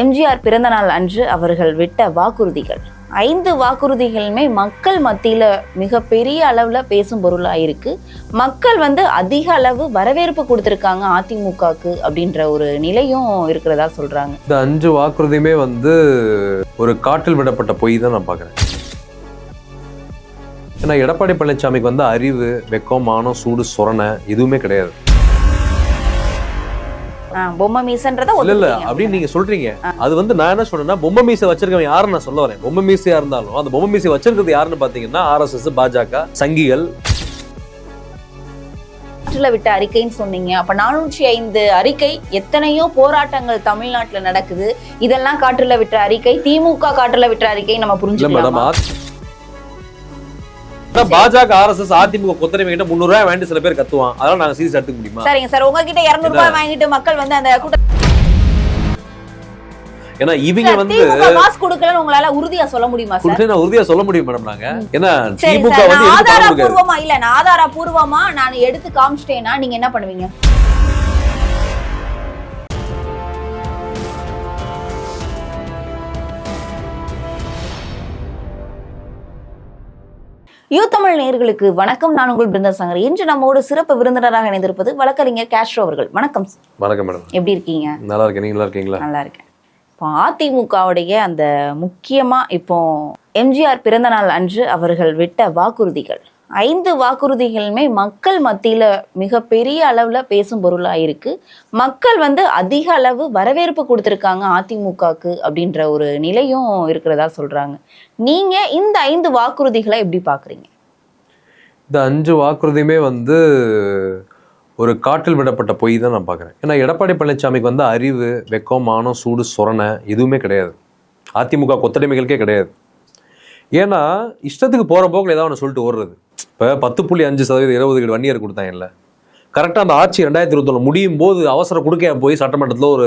எம்ஜிஆர் பிறந்தநாள் அன்று அவர்கள் விட்ட வாக்குறுதிகள். ஐந்து வாக்குறுதிகளுமே மக்கள் மத்தியில் மிகப்பெரிய அளவில் பேசும் பொருளாக இருக்குது மக்கள் வந்து அதிக அளவு வரவேற்பு கொடுத்துருக்காங்க அதிமுகக்கு அப்படின்ற ஒரு நிலையும் இருக்கிறதா சொல்கிறாங்க இந்த அஞ்சு வாக்குறுதியுமே வந்து ஒரு காட்டில் விடப்பட்ட பொய் தான் நான் பார்க்குறேன். ஏன்னா எடப்பாடி பழனிசாமிக்கு வந்து அறிவு வெக்கம் மானம் சூடு சொரணை எதுவுமே கிடையாது. பொம்மை மீசன்றத இல்ல இல்ல. அப்படின்னு நீங்க சொல்றீங்க. அது வந்து நான் என்ன சொல்றேன்னா பொம்மை மீசை வச்சிருக்கவன் யாருன்னு நான் சொல்ல வரேன். பொம்மை மீசையா இருந்தாலும் அந்த பொம்மை மீசை வச்சிருக்கிறது யாருன்னு பாத்தீங்கன்னா ஆர்எஸ்எஸ் பாஜக சங்கிகள். காற்றுல விட்ட அறிக்கைன்னு சொன்னீங்க. அப்ப நானூற்றி ஐந்து அறிக்கை எத்தனையோ போராட்டங்கள் தமிழ்நாட்டுல நடக்குது. இதெல்லாம் காற்றுல விட்ட அறிக்கை திமுக காற்றுல விட்ட அறிக்கை நம்ம புரிஞ்சுக்கலாம்? பாஜக ஆர்எஸ்எஸ் அதிமுக கொத்தனை கிட்ட முந்நூறு ரூபாய் வேண்டி சில பேர் கத்துவான். அதெல்லாம் நாங்க சீரியஸ் எடுத்துக்க முடியுமா? சரிங்க சார். உங்ககிட்ட இருநூறு ரூபாய் வாங்கிட்டு மக்கள் வந்து அந்த ஏன்னா இவங்க வந்து காசு கொடுக்கலன்னு உங்களால உறுதியா சொல்ல முடியுமா சார்? கொடுத்து நான் உறுதியா சொல்ல முடியும் மேடம் நாங்க. ஏன்னா திமுக வந்து இல்ல நான் ஆதாரபூர்வமா நான் எடுத்து காமிச்சிட்டேன்னா நீங்க என்ன பண்ணுவீங்க? யூ தமிழ் நேயர்களுக்கு வணக்கம். நான் உங்கள் பிருந்தா சங்கர் இன்று நம்மோடு சிறப்பு விருந்தினராக இணைந்திருப்பது வழக்கறிஞர் கேஸ்ட்ரோ அவர்கள். வணக்கம் வணக்கம் மேடம் எப்படி இருக்கீங்க? நல்லா இருக்கேன். நீங்க நல்லா இருக்கீங்களா? நல்லா இருக்கேன். இப்போ அதிமுகவுடைய அந்த முக்கியமா இப்போ எம்ஜிஆர் பிறந்த நாள் அன்று அவர்கள் விட்ட வாக்குறுதிகள். ஐந்து வாக்குறுதிகளுமே மக்கள் மத்தியில் மிகப்பெரிய அளவில் பேசும் பொருளாக இருக்குது மக்கள் வந்து அதிக அளவு வரவேற்பு கொடுத்துருக்காங்க அதிமுகக்கு அப்படின்ற ஒரு நிலையும் இருக்கிறதா சொல்கிறாங்க நீங்கள் இந்த ஐந்து வாக்குறுதிகளை எப்படி பார்க்குறீங்க இந்த அஞ்சு வாக்குறுதியுமே வந்து ஒரு காட்டில் விடப்பட்ட பொய் தான் நான் பார்க்குறேன் ஏன்னா எடப்பாடி பழனிசாமிக்கு வந்து அறிவு வெக்கம் மானம் சூடு சொரணை எதுவுமே கிடையாது. அதிமுக கொத்தடிமைகளுக்கே கிடையாது. ஏன்னா இஷ்டத்துக்கு போகிற போக்கில் ஏதாவது ஒன்று சொல்லிட்டு ஓடுறது. இப்போ பத்து புள்ளி அஞ்சு சதவீதம் இருபது வன்னியர் கொடுத்தாங்கல்ல கரெக்டாக அந்த ஆட்சி ரெண்டாயிரத்தி இருபத்தொன்று முடியும் போது அவசர கொடுக்க போய் சட்டமன்றத்தில் ஒரு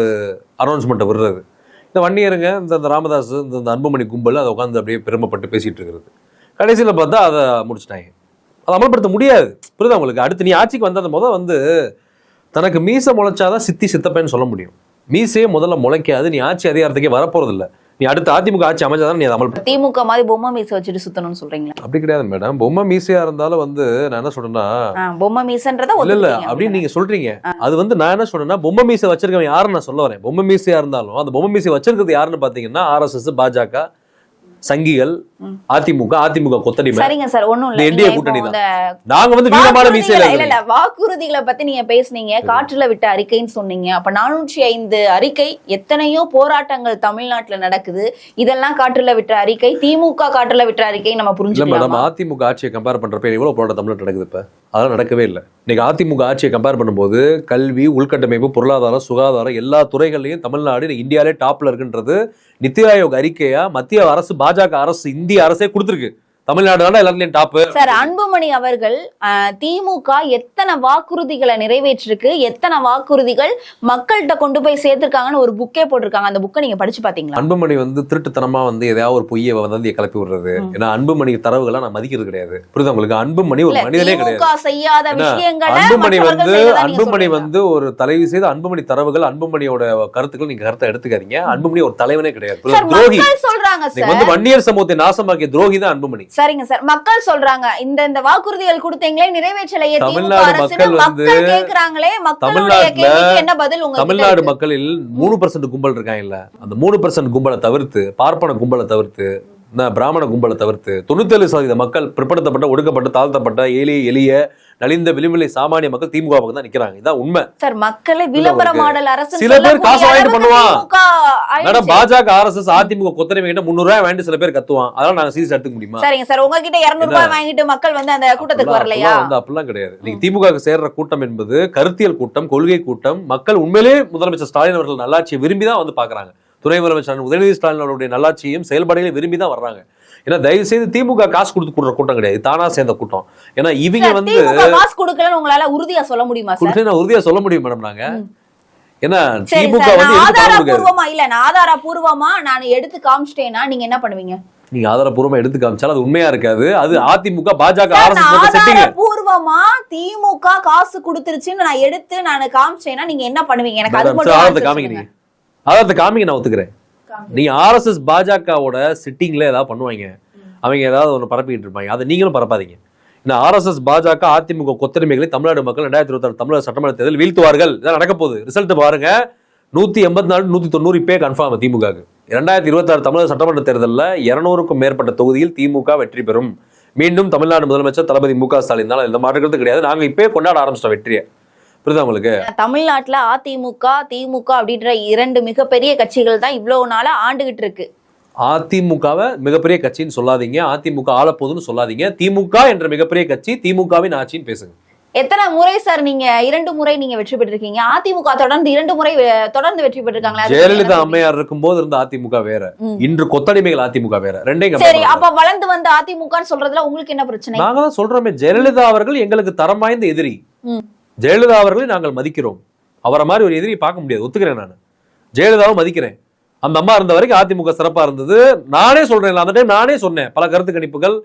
அனௌன்ஸ்மெண்ட்டை விடுறது. இந்த வன்னியருங்க இந்த இந்த ராமதாஸ் இந்த இந்த அன்புமணி கும்பல் அதை உட்காந்து அப்படியே பெருமைப்பட்டு பேசிகிட்டு இருக்கிறது. கடைசியில் பார்த்தா அதை முடிச்சிட்டாங்க. அதை அமல்படுத்த முடியாது. புரியுதா உங்களுக்கு? அடுத்து நீ ஆட்சிக்கு வந்தது முதல் வந்து தனக்கு மீசை முளைச்சாதான் சித்தி சித்தப்பேன்னு சொல்ல முடியும். மீசையே முதல்ல முளைக்காது. நீ ஆட்சி அதிகாரத்துக்கே வரப்போகிறதில்ல நீ அடுத்த அதிமுக ஆட்சி அமைச்சாதான் நீ அதை அமல் திமுக மாதிரி பொம்மை மீச வச்சுட்டு சுத்தணும்னு சொல்றீங்களா? அப்படி கிடையாது மேடம். பொம்மை மீசையா இருந்தாலும் வந்து நான் என்ன சொல்றேன்னா பொம்மை மீசன்றத இல்ல இல்ல அப்படின்னு நீங்க சொல்றீங்க. அது வந்து நான் என்ன சொல்றேன்னா பொம்மை மீசை வச்சிருக்கவன் யாருன்னு நான் சொல்ல வரேன். பொம்மை மீசையா இருந்தாலும் அந்த பொம்மை மீசை வச்சிருக்கிறது யாருன்னு பாத்தீங்கன்னா ஆர்எஸ்எஸ் பாஜக சங்கிகள். அதிமுக அதிமுக கொத்தடிமை. சரிங்க சார் ஒண்ணும் இல்ல. கூட்டணி தான். நாங்க வந்து வீரமான வாக்குறுதிகளை- இல்ல. இல்ல வாக்குறுதிகளை பத்தி நீங்க பேசுனீங்க காற்றுல விட்ட அறிக்கைன்னு சொன்னீங்க. அப்ப நானூற்றி ஐந்து அறிக்கை எத்தனையோ போராட்டங்கள் தமிழ்நாட்டுல நடக்குது. இதெல்லாம் காற்றுல விட்ட அறிக்கை திமுக காற்றுல விட்ட அறிக்கை நம்ம புரிஞ்சுக்கலாமா? அதிமுக ஆட்சியை கம்பேர் பண்றப்ப எவ்வளவு போராட்டம் தமிழ்நாடு நடக்குது இப்ப. அதெல்லாம் நடக்கவே இல்லை. இன்னைக்கு அதிமுக ஆட்சியை கம்பேர் பண்ணும்போது கல்வி உள்கட்டமைப்பு பொருளாதாரம் சுகாதாரம் எல்லா துறைகள்லையும் தமிழ்நாடு இந்தியாவிலே டாப்ல இருக்குன்றது நித்தி ஆயோக் அறிக்கையா மத்திய அரசு பாஜக அரசு இந்திய அரசே கொடுத்துருக்கு. தமிழ்நாடு தான் எல்லாத்துலயும் டாப் சார் அன்புமணி அவர்கள் திமுக எத்தனை வாக்குறுதிகளை நிறைவேற்றிருக்கு எத்தனை வாக்குறுதிகள் மக்கள்கிட்ட கொண்டு போய் சேர்த்திருக்காங்கன்னு ஒரு புக்கே போட்டிருக்காங்க. அந்த புக்கை நீங்க படிச்சு பாத்தீங்களா? அன்புமணி வந்து திருட்டுத்தனமா வந்து எதையாவது ஒரு பொய்யை வந்து கிளப்பி விடுறது. ஏன்னா அன்புமணி தரவுகளை நான் மதிக்கிறது கிடையாது. புரியுதா உங்களுக்கு? அன்புமணி ஒரு மனிதனே கிடையாது. அன்புமணி வந்து அன்புமணி? வந்து ஒரு தலைவி செய்த அன்புமணி தரவுகள் அன்புமணியோட கருத்துக்கள் நீங்க கருத்தை எடுத்துக்காதீங்க. அன்புமணி ஒரு தலைவனே கிடையாது. துரோகி. வந்து வன்னியர் சமூகத்தை நாசமாக்கிய துரோகி தான் அன்புமணி. சரிங்க சார். மக்கள் சொல்றாங்க இந்த இந்த வாக்குறுதிகள் கொடுத்தீங்களே நிறைவேற்றலையே தமிழ்நாடு மக்கள் வந்து- கேக்குறாங்களே மக்களுடைய கேள்விக்கு என்ன பதில் உங்க தமிழ்நாடு மக்களில் மூணு பர்சன்ட் கும்பல் இருக்காங்கல்ல. அந்த மூணு பர்சன்ட் கும்பலை தவிர்த்து பார்ப்பன கும்பலை தவிர்த்து பிராமண கும்பலை தவிர்த்து தொண்ணூத்தேழு சதவீத மக்கள் பிற்படுத்தப்பட்ட ஒடுக்கப்பட்ட தாழ்த்தப்பட்ட எளிய எளிய நலிந்த விளிம்புநிலை சாமானிய மக்கள் திமுக பக்கம் தான் நிக்கிறாங்க. இதான் உண்மை. சார் மக்களை விளம்பர மாடல் அரசு சில பேர் காசு வாங்கிட்டு பண்ணுவான். மேடம் பாஜக ஆர்எஸ்எஸ் அதிமுக கொத்தனை கிட்ட முந்நூறு ரூபாய் வேண்டி சில பேர் கத்துவான். அதெல்லாம் நாங்க சீரியஸ் எடுத்துக்க முடியுமா? சரிங்க சார் உங்ககிட்ட இருநூறு? ரூபாய் வாங்கிட்டு மக்கள் வந்து அந்த கூட்டத்துக்கு வரலையா? வந்து அப்படிலாம் கிடையாது. நீங்க திமுக சேர்ற கூட்டம் என்பது கருத்தியல் கூட்டம் கொள்கை கூட்டம். மக்கள் உண்மையிலே முதலமைச்சர் ஸ்டாலின் அவர்கள் நல்லாட்சியை விரும்பி தான் வந்து பாக்குறாங்க துணை முதலமைச்சர் உதயநிதி ஸ்டாலின் அவருடைய நல்லாட்சியையும் செயல்பாடுகளையும் விரும்பி தான் வர்றாங்க. ஏன்னா தயவு செய்து திமுக காசு கொடுத்து கொடுற கூட்டம் கிடையாது. தானா சேர்ந்த கூட்டம். ஏன்னா இவங்க வந்து காசு கொடுக்கலன்னு உங்களால உறுதியா சொல்ல முடியுமா நான் உறுதியா சொல்ல முடியும் மேடம் நாங்க. ஏன்னா திமுக வந்து ஆதாரபூர்வமா இல்ல நான் ஆதாரபூர்வமா நான் எடுத்து காமிச்சிட்டேன்னா நீங்க என்ன பண்ணுவீங்க? நீங்க ஆதாரப்பூர்வமா எடுத்து காமிச்சாலும் அது உண்மையா இருக்காது. அது அதிமுக பாஜக ஆதாரபூர்வமா திமுக காசு கொடுத்துருச்சுன்னு நான் எடுத்து நான் காமிச்சேன்னா நீங்க என்ன பண்ணுவீங்க? எனக்கு அது மட்டும் ஆதாரத்தை ஆதாரத்தை காமிங்க நான் ஒத்துக்கிறேன். நீங்க ஆர்எஸ்எஸ் பாஜகவோட சிட்டிங்ல ஏதாவது பண்ணுவாங்க. அவங்க ஏதாவது ஒன்று பரப்பிட்டு இருப்பாங்க. அதை நீங்களும் பரப்பாதீங்க. இந்த ஆர்எஸ்எஸ் பாஜக அதிமுக கொத்தடிமைகளை தமிழ்நாடு மக்கள் ரெண்டாயிரத்தி இருபத்தாறு தமிழக சட்டமன்ற தேர்தல் வீழ்த்துவார்கள். இதான் நடக்க போகுது. ரிசல்ட் பாருங்க. நூத்தி எண்பத்தி நாலு நூத்தி தொண்ணூறு இப்பே கன்ஃபார்ம் திமுகக்கு இரண்டாயிரத்தி இருபத்தாறு தமிழக சட்டமன்ற தேர்தலில் இருநூறுக்கும் மேற்பட்ட தொகுதியில் திமுக வெற்றி பெறும். மீண்டும் தமிழ்நாடு முதலமைச்சர் தளபதி மு க ஸ்டாலின் தான். எந்த மாற்றங்களும் கிடையாது. நாங்க இப்பே கொண்டாட ஆரம்பிச்சிட்டோம் வெற்றியை. புரியுதா உங்களுக்கு? தமிழ்நாட்டுல அதிமுக திமுக அப்படின்ற இரண்டு மிகப்பெரிய கட்சிகள் தான் இவ்வளவு நாளா ஆண்டுகிட்டு இருக்கு. அதிமுகவை மிகப்பெரிய கட்சின்னு சொல்லாதீங்க. அதிமுக ஆளப்போகுதுன்னு சொல்லாதீங்க. திமுக என்ற மிகப்பெரிய கட்சி திமுகவின் ஆட்சின்னு பேசுங்க. எத்தனை முறை சார் நீங்க இரண்டு முறை நீங்க வெற்றி பெற்றிருக்கீங்க? அதிமுக தொடர்ந்து இரண்டு முறை தொடர்ந்து வெற்றி பெற்றிருக்காங்களா? ஜெயலலிதா அம்மையார் இருக்கும்போது இருந்த அதிமுக வேற. இன்று கொத்தடிமைகள் அதிமுக வேற. ரெண்டையும்? சரி அப்ப வளர்ந்து வந்த அதிமுகன்னு சொல்றதுல உங்களுக்கு என்ன பிரச்சனை? நாங்க தான் சொல்றோமே ஜெயலலிதா அவர்கள் எங்களுக்கு தரம் வாய்ந்த எதிரி. ஜெயலலிதா அவர்களை நாங்கள் மதிக்கிறோம். அவரை மாதிரி ஒரு எதிரியை பார்க்க முடியாது. ஒத்துக்கிறேன் நான். ஜெயலலிதாவை மதிக்கிறேன். அந்த அம்மா இருந்த வரைக்கும் அதிமுக சிறப்பாக இருந்தது. நானே சொல்கிறேன் அந்த டைம் நானே சொன்னேன். பல கருத்து கணிப்புகள்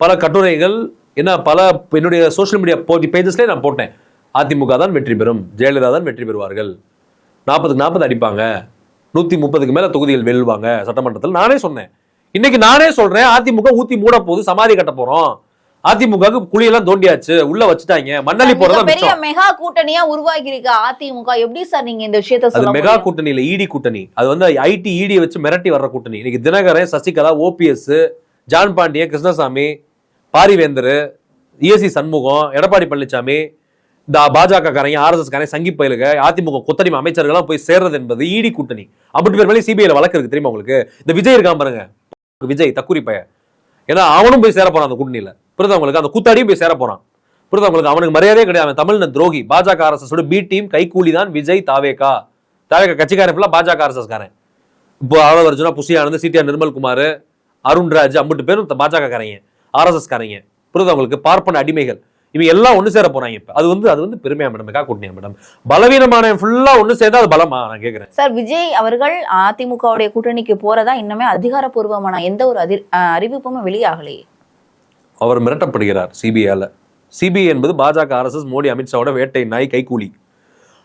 பல கட்டுரைகள் என்ன பல என்னுடைய சோஷியல் மீடியா போட்டி பேஜஸ்லேயே நான் போட்டேன். அதிமுக தான் வெற்றி பெறும். ஜெயலலிதா தான் வெற்றி பெறுவார்கள். நாற்பதுக்கு நாற்பது அடிப்பாங்க. நூற்றி முப்பதுக்கு மேலே தொகுதிகள் வெல்வாங்க. சட்டமன்றத்தில் நானே சொன்னேன். இன்னைக்கு நானே சொல்கிறேன் அதிமுக ஊற்றி மூட போகுது சமாதி கட்ட போகிறோம் அதிமுகவுக்கு குழியெல்லாம் தோண்டியாச்சு. உள்ள வச்சுட்டாங்க. மண்ணள்ளி போறதா பெரிய மெகா கூட்டணியா உருவாகி இருக்கு அதிமுக. எப்படி சார் நீங்க இந்த விஷயத்த சொல்ல மெகா? கூட்டணி இல்ல இடி கூட்டணி. அது வந்து ஐடி இடி வச்சு மிரட்டி வர்ற கூட்டணி. இன்னைக்கு தினகரன் சசிகலா ஓபிஎஸ் ஜான் பாண்டியன் கிருஷ்ணசாமி பாரிவேந்தர் இஎஸ்சி சண்முகம் எடப்பாடி பழனிசாமி இந்த பாஜக காரங்க ஆர்எஸ்எஸ் காரங்க சங்கி பயிலுக அதிமுக கொத்தடிமை அமைச்சர்கள்லாம் போய் சேர்றது என்பது இடி கூட்டணி. அப்படி பேர் மேலே சிபிஐல வழக்கு இருக்கு தெரியுமா உங்களுக்கு? இந்த விஜய் இருக்கான் பாருங்க. விஜய் தக்குரி பையன். ஏன்னா அவனும் போய் சேர போறான் அந்த கூட்டணியில. புரியுதா உங்களுக்கு அந்த கூத்தாடியும் போய் சேர போறான். புரியுதா உங்களுக்கு அவனுக்கு மரியாதையே கிடையாது. அவன் தமிழ்ன துரோகி. பாஜக அரசோட பி டீம் கைகூலி தான் விஜய் தாவேகா. தாவேகா கட்சிக்காரன் ஃபுல்லா பாஜக அரசஸ்காரன். இப்போ ஆளவர் அர்ஜுனா புசி ஆனந்த் சிடிஆர் நிர்மல்குமார் அருண்ராஜ் அம்பட்டு பேரும் பாஜக காரங்க ஆர்எஸ்எஸ் காரங்க புரியுதா உங்களுக்கு பார்ப்பன அடிமைகள். இவங்க எல்லாம் ஒண்ணு சேர போறாங்க இப்போ. அது வந்து அது வந்து பெருமையா மேடம் கூட்டணியா மேடம் பலவீனமான ஃபுல்லா ஒண்ணு சேர்ந்தா அது பலமா? நான் கேக்குறேன். சார் விஜய் அவர்கள் அதிமுகவுடைய கூட்டணிக்கு போறதா இன்னுமே அதிகாரப்பூர்வமான எந்த ஒரு அதி அறிவிப்புமே வெளியாகலையே. அவர் மிரட்டப்படுகிறார் சிபிஐல சிபிஐ என்பது பாஜக ஆர்எஸ்எஸ் மோடி அமித்ஷாவோட வேட்டை நாய் கைக்கூலி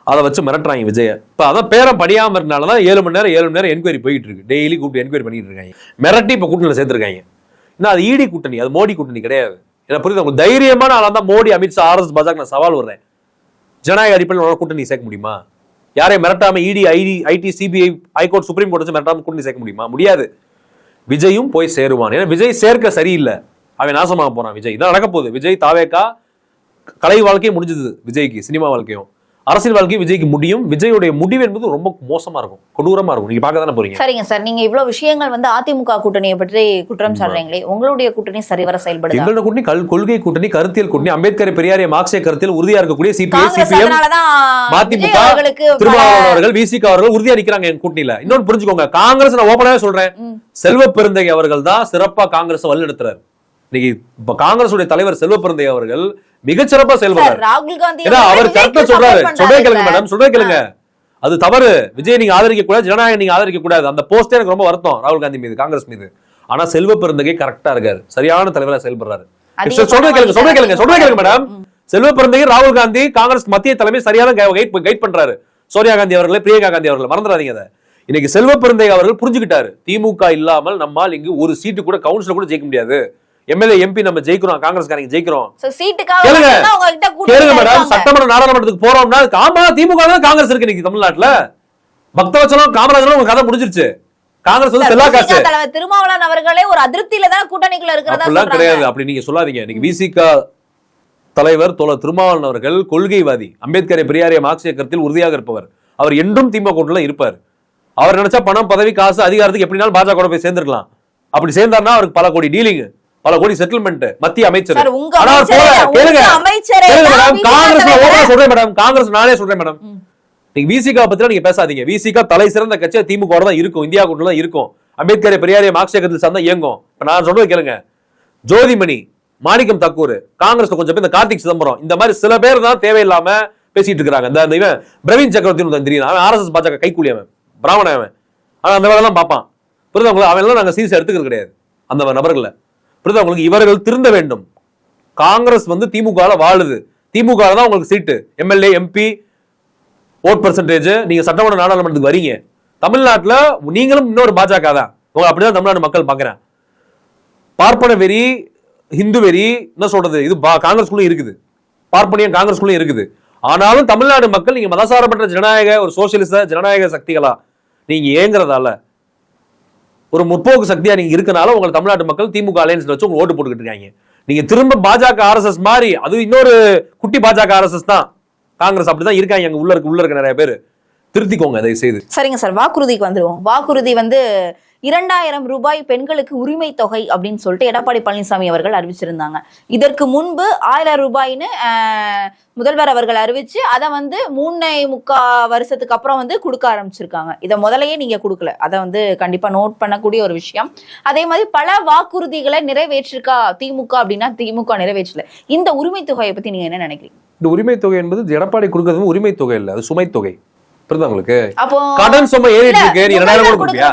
அதை வச்சு மிரட்டுறாங்க விஜய. இப்போ அதான் பேரம் படியாமல் இருந்தால தான் ஏழு மணி நேரம் ஏழு மணி நேரம் என்கொயரி போயிட்டு இருக்கு டெய்லி கூப்பிட்டு என்கொயரி பண்ணிட்டு இருக்காங்க. மிரட்டி இப்போ கூட்டணியில் சேர்த்துருக்காங்க ஏன்னா அது ஈடி கூட்டணி அது மோடி கூட்டணி கிடையாது. என்ன புரியுது? உங்களுக்கு தைரியமான ஆளாக தான் மோடி அமித்ஷா ஆர்எஸ் பாஜக நான் சவால் விடுறேன். ஜனநாயக அடிப்படையில் கூட்டணி சேர்க்க முடியுமா? யாரையும் மிரட்டாம ED IT IT CBI high court supreme court வச்சு மிரட்டாம கூட்டணி சேர்க்க முடியுமா? முடியாது. விஜயும் போய் சேருவான். ஏன்னா விஜய் சேர்க்க சரியில்லை. அவன் நாசமாக போறான் விஜய். இதான் நடக்க போகுது. விஜய் தாவேக்கா கலை வாழ்க்கையும் முடிஞ்சது விஜய்க்கு சினிமா வாழ்க்கையும். அரசியல் வாழ்க்கையும் விஜய்க்கு முடியும். விஜயுடைய முடிவு என்பது ரொம்ப மோசமா இருக்கும். கொடூரமா இருக்கும். நீங்க பார்க்க தானே போறீங்க? சரிங்க சார். நீங்க இவ்வளவு விஷயங்கள் வந்து அதிமுக கூட்டணியை பற்றி குற்றம் சாடுறீங்களே உங்களுடைய கூட்டணி சரிவர செயல்படுதா? எங்களோட கூட்டணி கல் கொள்கை கூட்டணி கருத்தியல் கூட்டணி அம்பேத்கர் பெரியாரிய மார்க்சிய கருத்தில் உறுதியா இருக்கக்கூடிய சிபிஐ சிபிஎம் மதிமுக, திருமாவளவன் அவர்கள் விசிக அவர்கள் உறுதியா நிக்கிறாங்க என் கூட்டணியில. இன்னொன்னு புரிஞ்சுக்கோங்க காங்கிரஸ் நான் ஓப்பனாவே சொல்றேன். செல்வ பெருந்தகை அவர்கள் தான் சிறப்பா காங்கிரஸ் வழிநடத்துறாரு. இன்னைக்கு இப்ப காங்கிரசுடைய தலைவர் செல்வ பெருந்தகை அவர்கள் மிகச்சிறப்பா செயல்படுறாரு. ராகுல் காந்தி அவர் கரெக்டா சொல்றாரு. சொல்றே கேளுங்க. மேடம் சொல்றே கேளுங்க. அது தவறு. விஜய் நீங்க ஆதரிக்க கூடாது ஜனநாயகம் நீங்க ஆதரிக்க கூடாது. அந்த போஸ்டே எனக்கு ரொம்ப வருத்தம் ராகுல் காந்தி மீது காங்கிரஸ் மீது. ஆனா செல்வ பெருந்தகை கரெக்டா இருக்காரு. சரியான தலைவரா செயல்படுறாரு. சொல்றே கேளுங்க சொல்றே கேளுங்க சொல்றே கேளுங்க மேடம். செல்வ பிறந்தகை ராகுல் காந்தி காங்கிரஸ் மத்திய தலைமை சரியான கைட் கைட் பண்றாரு. சோனியா காந்தி அவர்களை பிரியங்கா காந்தி அவர்களை மறந்துடாதீங்க அதை. இன்னைக்கு செல்வ பிறந்தகை அவர்கள் புரிஞ்சுக்கிட்டாரு. திமுக இல்லாமல் நம்மால் இங்கு ஒரு சீட்டு கூட கவுன்சிலர் கூட ஜெயிக்க முடியாது. எம்எல்ஏ எம்பி நம்ம ஜெயிக்கிறோம் காங்கிரஸ்காரங்க ஜெயிக்கிறோம். கேளுங்க. மேடம். சட்டமன்ற நாடாளுமன்றத்துக்கு போறோம்னா ஆமா திமுக தான் காங்கிரஸ் இருக்கு இன்னைக்கு தமிழ்நாட்டுல. பக்தவச்சலம் காமராஜரும் உங்க கதை முடிஞ்சிருச்சு. காங்கிரஸ் வந்து செல்லா காசு. திருமாவளவன் அவர்களே ஒரு அதிருப்தியில தான் கூட்டணிக்குள்ள இருக்கிறதா கிடையாது. அப்படி நீங்க சொல்லாதீங்க. இன்னைக்கு விசிக தலைவர் தோழர் திருமாவளவன் அவர்கள் கொள்கைவாதி. அம்பேத்கரை பெரியாரிய மார்க்சிய கருத்தில் உறுதியாக இருப்பவர். அவர் என்றும் திமுக கூட்டணில இருப்பார். அவர் நினைச்சா பணம் பதவி காசு அதிகாரத்துக்கு எப்படினாலும் பாஜக கூட போய் சேர்ந்துருக்கலாம். அப்படி சேர்ந்தாருன்னா அவருக்கு பல கோடி டீலிங் பல கோடி செட்டில்மெண்ட் மத்திய அமைச்சர். ஆனா. ஓப்பனா சொல்றேன் மேடம் காங்கிரஸ் நானே சொல்றேன் மேடம். நீங்க விசிகா பத்தி நீங்க பேசாதீங்க. விசிகா தலை சிறந்த கட்சியா திமுக தான் இருக்கும். இந்தியா கூட்டணில தான் இருக்கும். அம்பேத்கரை பெரியாரிய மார்க்சிய கருத்தில் சார்ந்தா இயங்கும். இப்ப நான் சொல்றது கேளுங்க. ஜோதிமணி மாணிக்கம் தக்கூர் காங்கிரஸ்ல கொஞ்சம் பேர் இந்த கார்த்திக் சிதம்பரம் இந்த மாதிரி சில பேர் தான் தேவையில்லாம பேசிட்டு இருக்காங்க இந்த இவன் பிரவீன் சக்கரவர்த்தி தெரியும் அவன் ஆர்எஸ்எஸ் பாஜக கைக்கூலி அவன். பிராமணன் அவன். அவன் அந்த வேலை எல்லாம் பார்ப்பான். புரியுதா அவன் எல்லாம் நாங்க சீரியஸ் எடுத்துக்கிறது கிடையாது. அந்த நபர்களை புரியுதா உங்களுக்கு இவர்கள் திருந்த வேண்டும். காங்கிரஸ் வந்து திமுக வாழுது. திமுக தான் உங்களுக்கு seat. MLA MP vote percentage நீங்க சட்டமன்ற நாடாளுமன்றத்துக்கு வரீங்க. தமிழ்நாட்டில் நீங்களும் இன்னொரு பாஜக தான். உங்களை அப்படிதான் தமிழ்நாடு மக்கள் பார்க்குறேன் பார்ப்பன வெறி ஹிந்து வெறி என்ன சொல்றது? இது பா- காங்கிரஸ்குள்ளயும் இருக்குது. பார்ப்பனியம் காங்கிரஸ்குள்ளயும் இருக்குது. ஆனாலும் தமிழ்நாடு மக்கள் நீங்க மதசாரப்பட்ட ஜனநாயக ஒரு சோசியலிச ஜனநாயக சக்திகளா நீங்க ஏங்குறதால ஒரு முற்போக்கு சக்தியா நீங்க இருக்கனால உங்களை தமிழ்நாட்டு மக்கள் திமுக அலையன்ஸ் வச்சு உங்களுக்கு ஓட்டு போட்டுக்கிட்டு இருக்காங்க. நீங்க திரும்ப பாஜக ஆர்எஸ்எஸ் மாதிரி அது இன்னொரு குட்டி பாஜக ஆர்எஸ்எஸ் தான். காங்கிரஸ் அப்படிதான் இருக்காங்க அங்க உள்ள இருக்க உள்ள இருக்க நிறைய பேர். திருத்திக்கோங்க தயவு செய்து சரிங்க சார் வாக்குறுதிக்கு வந்துடுவோம் வாக்குறுதி வந்து இரண்டாயிரம் ரூபாய் பெண்களுக்கு உரிமை தொகை அப்படின்னு சொல்லிட்டு எடப்பாடி பழனிசாமி அவர்கள் அறிவிச்சிருந்தாங்க. இதற்கு முன்பு ஆயிரம் ரூபாய்னு முதல்வர் அவர்கள் அறிவிச்சு அதை வந்து மூணை முக்கா வருஷத்துக்கு அப்புறம் வந்து கொடுக்க ஆரம்பிச்சிருக்காங்க. இதை முதலையே நீங்க கொடுக்கல. அதை வந்து கண்டிப்பா நோட் பண்ணக்கூடிய ஒரு விஷயம். அதே மாதிரி பல வாக்குறுதிகளை நிறைவேற்றிருக்கா திமுக அப்படின்னா திமுக நிறைவேற்றல. இந்த உரிமை தொகையை பத்தி நீங்க என்ன நினைக்கிறீங்க? இந்த உரிமை தொகை என்பது எடப்பாடி கொடுக்கறது உரிமை தொகை இல்லை அது சுமை தொகை. புரியுதா உங்களுக்கு? கடன் சும்மை ஏறிட்டு இருக்கு நீ ரெண்டாயிரம் கூட கொடுப்பியா?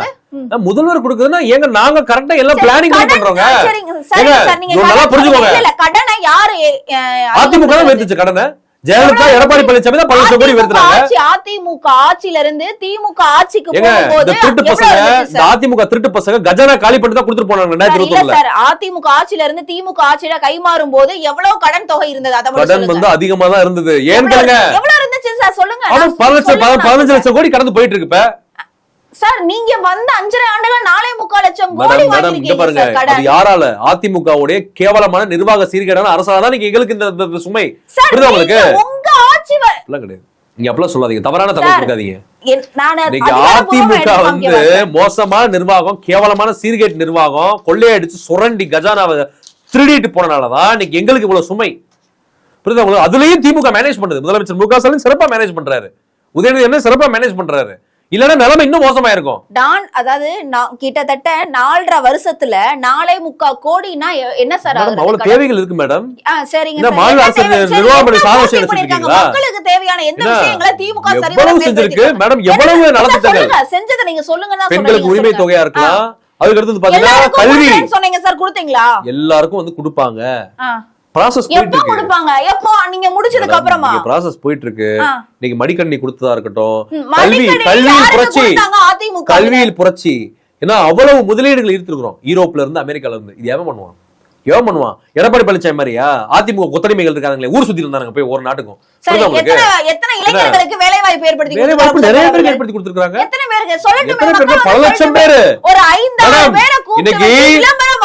முதல்வர் கொடுக்குதுன்னா ஏங்க நாங்க கரெக்டா எல்லாம் பிளானிங் பண்றோங்க. நல்லா புரிஞ்சுக்கோங்க. கடனை யாரு அதிமுக தான் வெறுத்துச்சு கடனை. ஜெயலலிதா எடப்பாடி பழனிசாமி தான் பல லட்சம் கோடி ஆட்சி அதிமுக ஆட்சியில இருந்து திமுக ஆட்சிக்கு போகும்போது திருட்டு பசங்க? அதிமுக திருட்டு பசங்க கஜானா காலி பண்ணிட்டு தான் கொடுத்துட்டு போனாங்க ரெண்டாயிரத்தி இல்ல இருபத்தி சார் அதிமுக ஆட்சியில இருந்து திமுக ஆட்சியில கைமாறும் போது எவ்வளவு கடன் தொகை இருந்தது? கடன். வந்து அதிகமா தான் இருந்தது. ஏன் கேளுங்க எவ்வளவு இருந்துச்சு சார் சொல்லுங்க அவன் பதினஞ்சு. லட்சம் கோடி கடந்து போயிட்டு இருக்கு இப்ப சார் நீங்க வந்த அஞ்சரை ஆண்டுகள் நாலே முக்கால் லட்சம் கோடி வாங்கிருக்கீங்க பாருங்க. அது யாரால? அதிமுகவுடைய கேவலமான நிர்வாக சீர்கேடான அரசால தான் நீங்க எங்களுக்கு இந்த- சுமை புரியுதா உங்களுக்கு? உங்க ஆட்சி கிடையாது. நீங்க அப்படிலாம் சொல்லாதீங்க. தவறான தகவல் கொடுக்காதீங்க. அதிமுக வந்து. மோசமான நிர்வாகம் கேவலமான சீர்கேட் நிர்வாகம் கொள்ளையடிச்சு சுரண்டி கஜானாவை திருடிட்டு போனனாலதான் இன்னைக்கு எங்களுக்கு இவ்வளவு சுமை. புரியுதா உங்களுக்கு? அதுலயும் திமுக மேனேஜ் பண்ணுது முதலமைச்சர் மு க ஸ்டாலின் சிறப்பா மேனேஜ் பண்றாரு. உதயநிதி என்ன சிறப்பா மேனேஜ் பண்றாரு? இல்லன்னா நிலைமை இன்னும் மோசமா இருக்கும். நான் அதாவது நான் கிட்டத்தட்ட நாலரை வருஷத்துல நாலே முக்கா கோடினா என்ன சார் அவ்வளவு? தேவைகள் இருக்கு மேடம். சரிங்க. மாநில அரசு நிர்வாகம் சாதனை பண்ணிருக்காங்க? மக்களுக்கு தேவையான எந்த? விஷயங்களை திமுக எவ்வளவு செஞ்சிருக்கு? மேடம் எவ்வளவு நலத்திட்டங்கள்? செஞ்சதை நீங்க சொல்லுங்க பெண்களுக்கு உரிமை. தொகையா இருக்கலாம். அதுக்கு அடுத்தது பாத்தீங்கன்னா கல்வி. சொன்னீங்க சார் கொடுத்தீங்களா? எல்லாருக்கும் வந்து கொடுப்பாங்க. ப்ராசஸ் போயிட்டு இருக்கு. கொடுப்பாங்க? எப்போ? நீங்க முடிச்சதுக்கு அப்புறமா? ப்ராசஸ் போயிட்டு இருக்கு. இன்னைக்கு மடிக்கண்ணி கொடுத்ததா இருக்கட்டும். கல்வி கல்வியில் புரட்சி. கல்வியில் புரட்சி. ஏன்னா அவ்வளவு முதலீடுகள் ஈர்த்திருக்கிறோம் யூரோப்ல இருந்து அமெரிக்கால இருந்து. இது எவன் பண்ணுவான் எவன் பண்ணுவான்? எடப்பாடி பழனிசாமி மாதிரியா? அதிமுக கொத்தடிமைகள் இருக்காங்களே ஊர் சுத்தி இருந்தாங்க போய் ஒரு நாட்டுக்கும். வேலை வாய்ப்பு ஏற்படுத்தி நிறைய பேருக்கு? ஏற்படுத்தி கொடுத்துருக்காங்க பல லட்சம். பேரு. இன்னைக்கு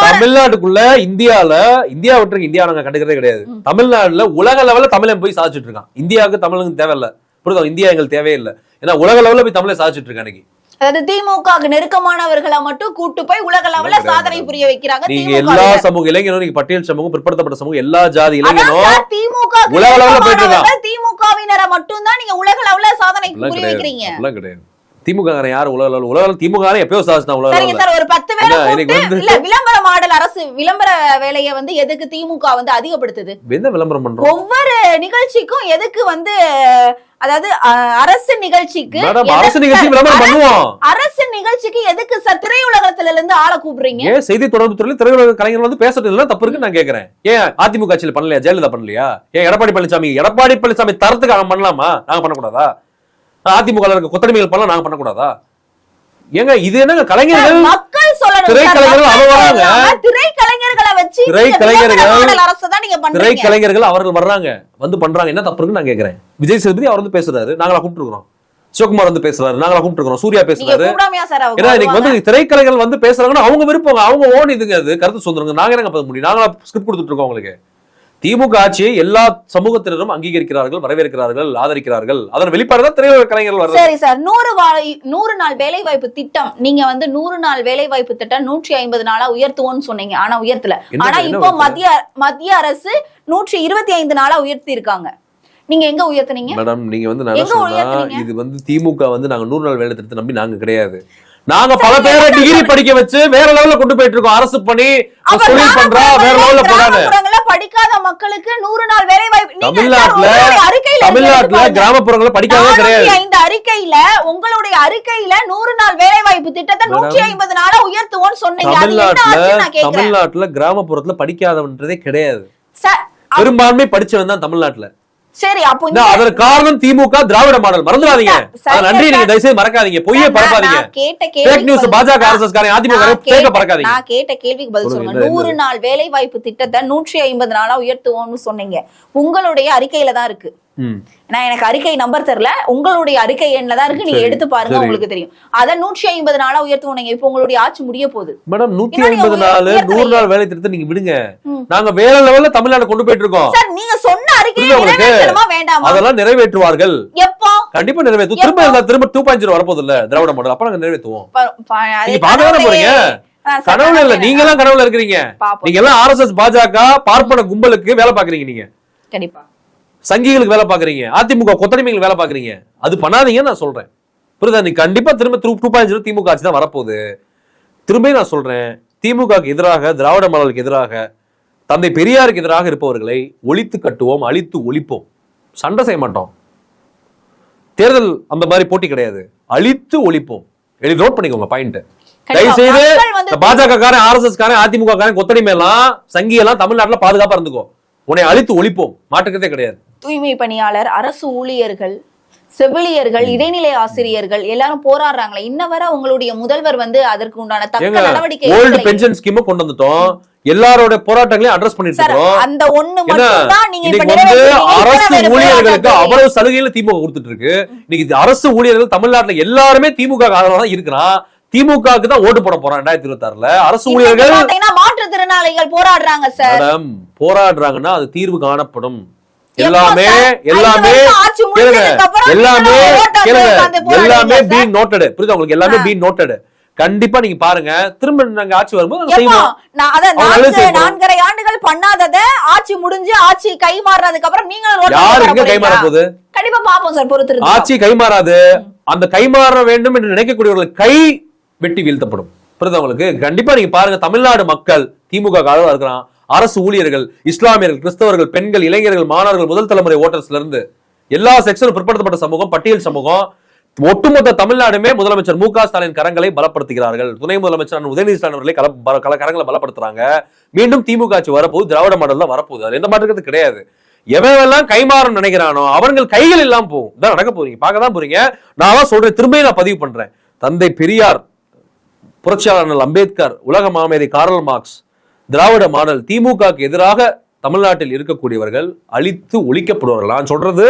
தமிழ்நாட்டுக்குள்ள இந்தியால இந்தியா விட்டு இந்தியா நாங்க கண்டுக்கிறதே கிடையாது. தமிழ்நாடுல உலக லெவல்ல தமிழன் போய் சாதிச்சுட்டு இருக்கான். இந்தியாவுக்கு தமிழுக்கு தேவையில்ல. புரியுதா? இந்தியா எங்களுக்கு தேவையில்லை ஏன்னா உலக லெவல்ல போய் தமிழை சாதிச்சுட்டு இருக்கான் இன்னைக்கு. அதாவது திமுக நெருக்கமானவர்களை மட்டும் கூட்டு போய் உலக லெவல்ல. சாதனை புரிய வைக்கிறாங்க நீங்க எல்லா. சமூக இளைஞரும் நீங்க பட்டியல் சமூகம் பிற்படுத்தப்பட்ட சமூகம் எல்லா ஜாதி இளைஞரும் திமுக உலக லெவல்ல போயிட்டு. நெருக்கமானவர்கள் திமுகவினரை மட்டும்தான் நீங்க உலக லெவல்ல சாதனை புரிய வைக்கிறீங்க கிடையாது திமுக காரன் யார்? உலக உலக திமுக எப்பயோ சாதிச்சுனா உலக ஒரு பத்து பேரை விளம்பர மாடல் அரசு விளம்பர வேலையை வந்து எதுக்கு திமுக வந்து அதிகப்படுத்துது? என்ன விளம்பரம் பண்றோம்? ஒவ்வொரு நிகழ்ச்சிக்கும் எதுக்கு வந்து அதாவது அரசு நிகழ்ச்சிக்கு அரசு நிகழ்ச்சி விளம்பரம் பண்ணுவோம். அரசு நிகழ்ச்சிக்கு எதுக்கு சார் திரையுலகத்துல இருந்து ஆளை கூப்பிடுறீங்க? ஏன் செய்தி தொடர்பு துறையில திரையுலக கலைஞர் வந்து பேசுறது இல்ல தப்பு இருக்குன்னு நான் கேக்குறேன். ஏன் அதிமுக ஆட்சியில் பண்ணலையா? ஜெயலலிதா பண்ணலையா? ஏன் எடப்பாடி பழனிசாமி எடப்பாடி பழனிசாமி தரத்துக்கு அவன் பண்ணலாமா? நாங்க பண்ணக்கூடாதா? அதிமுக இருக்க கொத்தடிமைகள் பண்ணலாம் நாங்க பண்ணக்கூடாதா? ஏங்க இது என்னங்க கலைஞர்கள்? மக்கள் சொல்லணும். திரை சார், கலைஞர்கள் மக்கள் அவங்க வராங்க. சொல்லாம திரை கலைஞர்களை வச்சு திரை நீங்க கலைஞர்கள் விளம்பர மாடல் அரசை தான் நீங்க திரை பண்றீங்க கலைஞர்கள் அவர்கள் வர்றாங்க. வந்து பண்றாங்க. என்ன தப்பு நான் கேக்குறேன். விஜய் சேதுபதி அவர் வந்து பேசுறாரு. நாங்களா கூப்பிட்டு இருக்கோம் சிவகுமார் வந்து பேசுறாரு. நாங்களா கூப்பிட்டு இருக்கோம் சூர்யா பேசுறாரு. ஏன்னா இன்னைக்கு? வந்து திரைக்கலைஞர்கள் வந்து பேசுறாங்கன்னா அவங்க விருப்பங்க அவங்க ஓன் இதுங்க அது. கருத்து சுதந்திரங்க. நாங்க என்னங்க பார்க்க முடியும்? நாங்களா ஸ்கிரிப்ட் கொடுத்துட்டு இருக்கோம் உங்களுக்கு. திமுக ஆட்சியை எல்லா சமூகத்தினரும் அங்கீகரிக்கிறார்கள் வரவேற்கிறார்கள் ஆதரிக்கிறார்கள். அதன் வெளிப்பாடு தான் திரையுலக கலைஞர்கள் சரி சார் நூறு நூறு நாள் வேலை வாய்ப்பு திட்டம். நீங்க வந்து நூறு நாள் வேலை வாய்ப்பு திட்டம் நூற்றி ஐம்பது நாளா உயர்த்துவோம்னு சொன்னீங்க ஆனா உயர்த்தல. ஆனா இப்போ? மத்திய மத்திய அரசு நூற்றி இருபத்தி ஐந்து நாளா உயர்த்தி இருக்காங்க நீங்க எங்க உயர்த்துனீங்க? மேடம் நீங்க வந்து நான்? இது வந்து திமுக வந்து நாங்க நூறு நாள் வேலை திட்டத்தை நம்பி நாங்க கிடையாது. நாங்க பல பேரை டிகிரி படிக்க வச்சு வேற லெவல்ல கொண்டு போயிட்டு இருக்கோம். அரசு பணி தொழில் பண்றா வேற லெவல்ல போறாங்க படிக்காத மக்களுக்கு நூறு நாள் வேலை வாய்ப்பு தமிழ்நாட்டுல தமிழ்நாட்டுல. கிராமப்புறங்களை படிக்காதே கிடையாது. ஐந்து அறிக்கையில உங்களுடைய அறிக்கையில நூறு நாள் வேலை வாய்ப்பு திட்டத்தை நூற்றி ஐம்பது நாளா உயர்த்துவோம்னு சொன்னீங்க. தமிழ்நாட்டுல தமிழ்நாட்டுல கிராமப்புறத்துல படிக்காதவன்றதே கிடையாது. பெரும்பான்மை படிச்சவன் தான் தமிழ்நாட்டுல. சரி அப்போ அதற்கு காரணம் திமுக திராவிட மாடல் மறந்துடாதீங்க நன்றி நீங்க சார். தயவு செய்து மறக்காதீங்க பொய்யே பரப்பாதீங்க கேட்ட news பதில் பாஜக RSS காரங்க, அதிமுக கேட்ட- பறக்காதீங்க. நான் கேட்ட கேள்விக்கு பதில் சொல்லுங்க, இல்ல, நூறு. நாள் வேலை வாய்ப்பு திட்டத்தை நூற்றி ஐம்பது நாளா உயர்த்துவோம்னு சொன்னீங்க உங்களுடைய அறிக்கையில தான் இருக்கு. நான் எனக்கு அறிக்கை நம்பர் தெரியல உங்களுடைய அறிக்கை எண்ல தான் இருக்கு நீங்க எடுத்து பாருங்க. உங்களுக்கு தெரியும் அத நூற்றி ஐம்பது நாளா உயர்த்துவோம் இப்போ உங்களுடைய ஆட்சி முடிய போகுது மேடம் நூத்தி ஐம்பது நாள். நூறு நாள் வேலை திட்டத்தை நீங்க விடுங்க. நாங்க வேற லெவல்ல தமிழ்நாடு கொண்டு போயிட்டு இருக்கோம் சார் நீங்க சொன்ன அதெல்லாம் நிறைவேற்றுவார்கள். எப்போ? கண்டிப்பா நிறைவேற்றும் திரும்ப திரும்ப டூ பாயிண்ட் ஜீரோ வரப்போகுது இல்ல திராவிட மாடல். அப்ப நாங்க நிறைவேற்றுவோம். ப- ப- அது நீங்க பார்க்க தானே போறீங்க? கனவுல இல்ல நீங்க எல்லாம் கனவுல இருக்கிறீங்க. நீங்க எல்லாம் ஆர்எஸ்எஸ் பாஜக பார்ப்பன கும்பலுக்கு வேலை பாக்குறீங்க நீங்க. கண்டிப்பா. சங்கிகளுக்கு வேலை பாக்குறீங்க அதிமுக கொத்தடிமைகளுக்கு வேலை பாக்குறீங்க அது பண்ணாதீங்கன்னு நான் சொல்றேன். புரியுதா? நீ கண்டிப்பா திரும்ப டூ பாயிண்ட் ஜீரோ திமுக ஆட்சி தான் வரப்போகுது. திரும்ப நான் சொல்றேன். திமுகக்கு எதிராக திராவிட மாடலுக்கு எதிராக தந்தை பெரியாருக்கு எதிராக இருப்பவர்களை ஒழித்து கட்டுவோம் அழித்து ஒழிப்போம். சண்டை செய்ய மாட்டோம். தேர்தல் அந்த மாதிரி போட்டி கிடையாது. அழித்து ஒழிப்போம். எழுதி நோட் பண்ணிக்கோங்க பாயிண்ட் தயவு கண்டிப்பா. செய்து மக்கள் வந்து இந்த பாஜக காரன் காரன் அதிமுக காரன் கொத்தடிமை எல்லாம் சங்கி எல்லாம் தமிழ்நாட்டுல பாதுகாப்பா இருந்துக்கோ. உன்னை அழித்து ஒழிப்போம். மாற்றுக்கிறதே கிடையாது. தூய்மை பணியாளர் அரசு ஊழியர்கள் செவிலியர்கள் இடைநிலை ஆசிரியர்கள் எல்லாரும் போராடுறாங்களே. இன்ன வரை உங்களுடைய முதல்வர் வந்து அதற்கு உண்டான தக்க நடவடிக்கை ஓல்டு. பென்ஷன் ஸ்கீம் கொண்டு வந்துட்டோம். எல்லாரோட போராட்டங்களையும் அட்ரஸ் பண்ணிட்டு இருக்கோம் அந்த ஒண்ணு மட்டும் தான் நீங்க இப்ப. அரசு ஊழியர்களுக்கு அவ்வளவு சலுகைகளை திமுக கொடுத்துட்டு இருக்கு. இன்னைக்கு அரசு ஊழியர்கள் தமிழ்நாட்டுல எல்லாருமே திமுக ஆதரவா தான் இருக்கிறான். திமுகவுக்கு தான் ஓட்டு போட போறான் ரெண்டாயிரத்தி இருபத்தி ஆறுல அரசு ஊழியர்கள் மாற்றுத்திறனாளிகள் போராடுறாங்க சார். போராடுறாங்கன்னா அது தீர்வு காணப்படும். எல்லாமே? எல்லாமே எல்லாமே எல்லாமே. பீங் நோட்டடு புரியுதா உங்களுக்கு? எல்லாமே. பீங் நோட்டடு கண்டிப்பா நீங்க பாருங்க. திரும்ப நாங்க ஆட்சி வரும்போது செய்வோம். நான்கரை ஆண்டுகள் பண்ணாதத ஆட்சி முடிஞ்சு ஆட்சி கை மாறுறதுக்கு அப்புறம் நீங்க யாரு எங்க கை மாற? போகுது கண்டிப்பா பாப்போம் சார் பொறுத்து ஆட்சி கைமாறாது அந்த கைமாற வேண்டும் என்று நினைக்கக்கூடியவர்கள் கை வெட்டி வீழ்த்தப்படும். புரியுதா உங்களுக்கு? கண்டிப்பா நீங்க பாருங்க தமிழ்நாடு மக்கள் திமுக ஆதரவா இருக்கிறான் அரசு ஊழியர்கள் இஸ்லாமியர்கள் கிறிஸ்தவர்கள் பெண்கள் இளைஞர்கள் மாணவர்கள் முதல் தலைமுறை ஓட்டர்ஸ்ல இருந்து எல்லா செக்ஷனும் பிற்படுத்தப்பட்ட சமூகம் பட்டியல் சமூகம் ஒட்டுமொத்த தமிழ்நாடுமே முதலமைச்சர் மு க ஸ்டாலின் கரங்களை பலப்படுத்துகிறார்கள். துணை முதலமைச்சர் உதயநிதி ஸ்டாலின் அவர்களை கல- கல- கரங்களை பலப்படுத்துறாங்க. மீண்டும் திமுக ஆட்சி வரப்போகுது திராவிட மாடல் தான் வரப்போகுது. அது எந்த மாற்றத்து கிடையாது. எவன் கைமாறும் நினைக்கிறானோ அவர்கள் கைகள் எல்லாம் போகும். தான் நடக்க போறீங்க. பார்க்க தான் போறீங்க. நான் தான் சொல்றேன். திரும்ப நான் பதிவு பண்றேன். தந்தை பெரியார் புரட்சியாளர் அம்பேத்கர் உலக மாமேதை காரல் மார்க்ஸ் திராவிட மாடல் திமுகக்கு எதிராக தமிழ்நாட்டில் இருக்கக்கூடியவர்கள் அழித்து ஒழிக்கப்படுவார்கள். நான் சொல்றது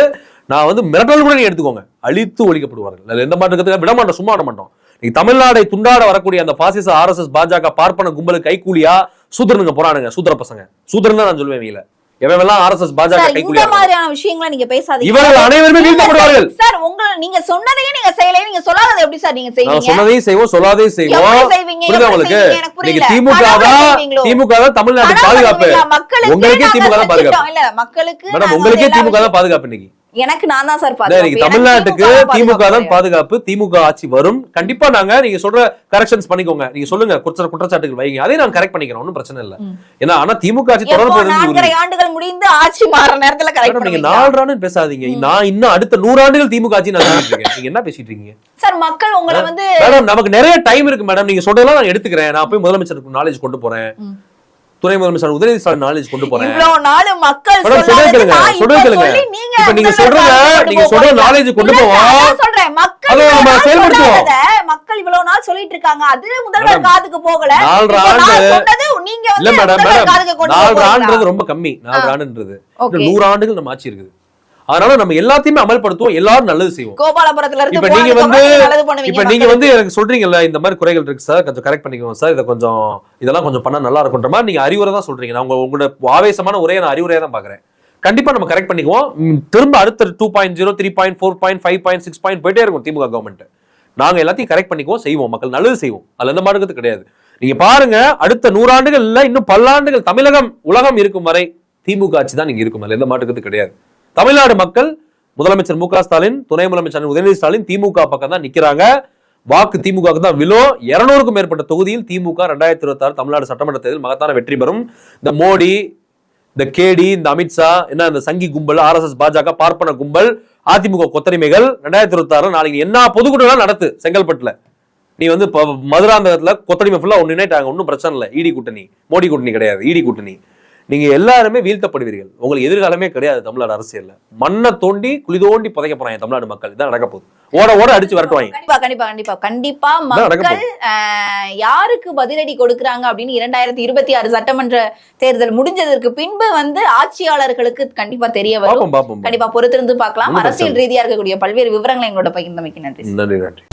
நான் வந்து மிரட்டல் கூட எடுத்துக்கோங்க. அழித்து ஒழிக்கப்படுவார்கள். அதுல எந்த மாற்றத்துக்கு விட மாட்டோம் சும்மா விட மாட்டோம். நீ தமிழ்நாடை துண்டாட வரக்கூடிய அந்த பாசிச ஆர்எஸ்எஸ் பாஜக பார்ப்பன கும்பலுக்கு கைகூலியா சூத்திரனுங்க போறானுங்க சூத்திர பசங்க சூத்திரன் தான் நான் சொல்லுவேன் வீல எவன் ஆர்எஸ்எஸ் பாஜக சார் இந்த மாதிரியான விஷயங்களை நீங்க பேசாதீங்க இவர்கள் அனைவருமே வீழ்த்தப்படுவார்கள் சார் உங்க நீங்க சொன்னதையே நீங்க செய்யல நீங்க சொல்லாததை எப்படி சார் நீங்க செய்வீங்க சொன்னதையும் செய்வோம் சொல்லாதையும் செய்வோம்? புரியுதா உங்களுக்கு நீங்க. திமுக தான்? திமுக தான் கனவுல பாதுகாப்பு? மக்களுக்கு திமுக தான். பாதுகாப்பு இல்ல மக்களுக்கு மேடம் உங்களுக்கே திமுக தான் பாதுகாப்பு இன்னைக்கு எனக்கு நான் தான் சார் பாதுகாப்பு. தமிழ்நாட்டுக்கு திமுக தான் பாதுகாப்பு. திமுக ஆட்சி வரும். கண்டிப்பா நாங்க நீங்க சொல்ற கரெக்ஷன்ஸ் பண்ணிக்கோங்க. நீங்க சொல்லுங்க குற்ற குற்றச்சாட்டுகள் வைங்க. அதையும் நாங்க கரெக்ட் பண்ணிக்கிறோம் ஒன்றும் பிரச்சனை இல்ல. ஏன்னா ஆனா திமுக ஆட்சி தொடர்பு நான்கரை ஆண்டுகள் முடிந்து ஆட்சி மாற நேரத்துல கரெக்ட் நீங்க? நாலு ஆண்டு பேசாதீங்க. நான் இன்னும் அடுத்த நூறாண்டுகள் திமுக ஆட்சி நான் இருக்கேன். நீங்க என்ன பேசிட்டு இருக்கீங்க? சார் மக்கள் உங்களை வந்து மேடம் நமக்கு நிறைய டைம் இருக்கு மேடம். நீங்க சொல்றதெல்லாம் நான் எடுத்துக்கிறேன். நான் போய் முதலமைச்சருக்கு நாலேஜ் கொண்டு போறேன். துணை முதலமைச்சர் உதயநிதி ஸ்டாலின் நாலேஜ் கொண்டு போறேன் மக்கள் நீங்க நீங்க சொல்றத, நீங்க சொல்ற knowledge கொண்டு போவோம். சொல்றேன் மக்கள் நம்ம செயல்படுத்துவோம். மக்கள் இவ்வளவு நாள் சொல்லிட்டு இருக்காங்க அது முதல்வர் காதுக்கு போகல நான் ஆண்டு- நீங்க இல்ல மேடம் மேடம் நாலு ஆண்டுன்றது? ரொம்ப கம்மி நாலு. ஆண்டுன்றது நூறு ஆண்டுகள் நம்ம ஆட்சி இருக்குது அதனால நம்ம எல்லாத்தையுமே அமல்படுத்துவோம் எல்லாரும் நல்லது செய்வோம். கோபாலபுரத்துல இருந்து இப்ப நீங்க வந்து இப்ப நீங்க. வந்து எனக்கு சொல்றீங்கல்ல இந்த மாதிரி குறைகள் இருக்கு சார் கொஞ்சம் கரெக்ட் பண்ணிக்கோங்க சார் இதை கொஞ்சம் இதெல்லாம் கொஞ்சம் பண்ணா நல்லா இருக்குன்ற மாதிரி நீங்க அறிவுரை தான் சொல்றீங்க. நான் உங்க உங்களோட ஆவேசமான உரையை நான் அறிவுரையா தான் பாக்குறேன் கண்டிப்பா நம்ம கரெக்ட் பண்ணிக்குவோம். திரும்ப அடுத்த two point zero three point four point five point six point போயிட்டே இருக்கும் திமுக கவர்மெண்ட் நாங்க எல்லாத்தையும் கரெக்ட் பண்ணிக்குவோம் செய்வோம். மக்கள் நல்லது செய்வோம். அதுல எந்த மாடுக்கிறது கிடையாது. நீங்க பாருங்க அடுத்த நூறாண்டுகள் இல்ல இன்னும் பல்லாண்டுகள் தமிழகம் உலகம் இருக்கும் வரை திமுக ஆட்சி தான் நீங்க இருக்கும். அதுல எந்த மாட்டுக்கிறது கிடையாது. தமிழ்நாடு மக்கள் முதலமைச்சர் மு க ஸ்டாலின் துணை முதலமைச்சர் உதயநிதி ஸ்டாலின் திமுக பக்கம் தான் நிக்கிறாங்க. வாக்கு திமுக தான் விழும் இருநூறுக்கும் மேற்பட்ட தொகுதியில் திமுக ரெண்டாயிரத்தி இருபத்தி ஆறு தமிழ்நாடு சட்டமன்ற தேர்தல் மகத்தான வெற்றி பெறும். இந்த மோடி இந்த கேடி இந்த அமித்ஷா என்ன இந்த சங்கி கும்பல் ஆர்எஸ்எஸ் பாஜக பார்ப்பன கும்பல் அதிமுக கொத்தரிமைகள் ரெண்டாயிரத்தி இருபத்தி ஆறு நாளைக்கு என்ன பொதுக்கூட்டம் நடத்து செங்கல்பட்டுல. நீ வந்து மதுராந்தகத்துல கொத்தடிமை ஃபுல்லா ஒன்னு நினைட்டாங்க ஒன்றும் பிரச்சனை இல்லை. இடி கூட்டணி. மோடி கூட்டணி கிடையாது. இடி கூட்டணி. நீங்க எல்லாருமே வீழ்த்தப்படுவீர்கள். உங்களுக்கு எதிர்காலமே கிடையாது தமிழ்நாடு அரசியல்ல. மண்ணை தோண்டி குழி தோண்டி புதைக்க போறாங்க தமிழ்நாடு மக்கள். இதான் நடக்க போகுது. ஓட ஓட அடிச்சு விரட்டுவாங்க கண்டிப்பா கண்டிப்பா கண்டிப்பா. கண்டிப்பா மக்கள் யாருக்கு பதிலடி கொடுக்கறாங்க அப்படின்னு இரண்டாயிரத்தி இருபத்தி ஆறு சட்டமன்ற தேர்தல் முடிஞ்சதற்கு பின்பு வந்து ஆட்சியாளர்களுக்கு கண்டிப்பா தெரிய வரும். கண்டிப்பா பொறுத்திருந்து பார்க்கலாம். அரசியல் ரீதியா இருக்கக்கூடிய பல்வேறு விவரங்களை எங்களோட பகிர்ந்தமைக்கு நன்றி. நன்றி நன்றி.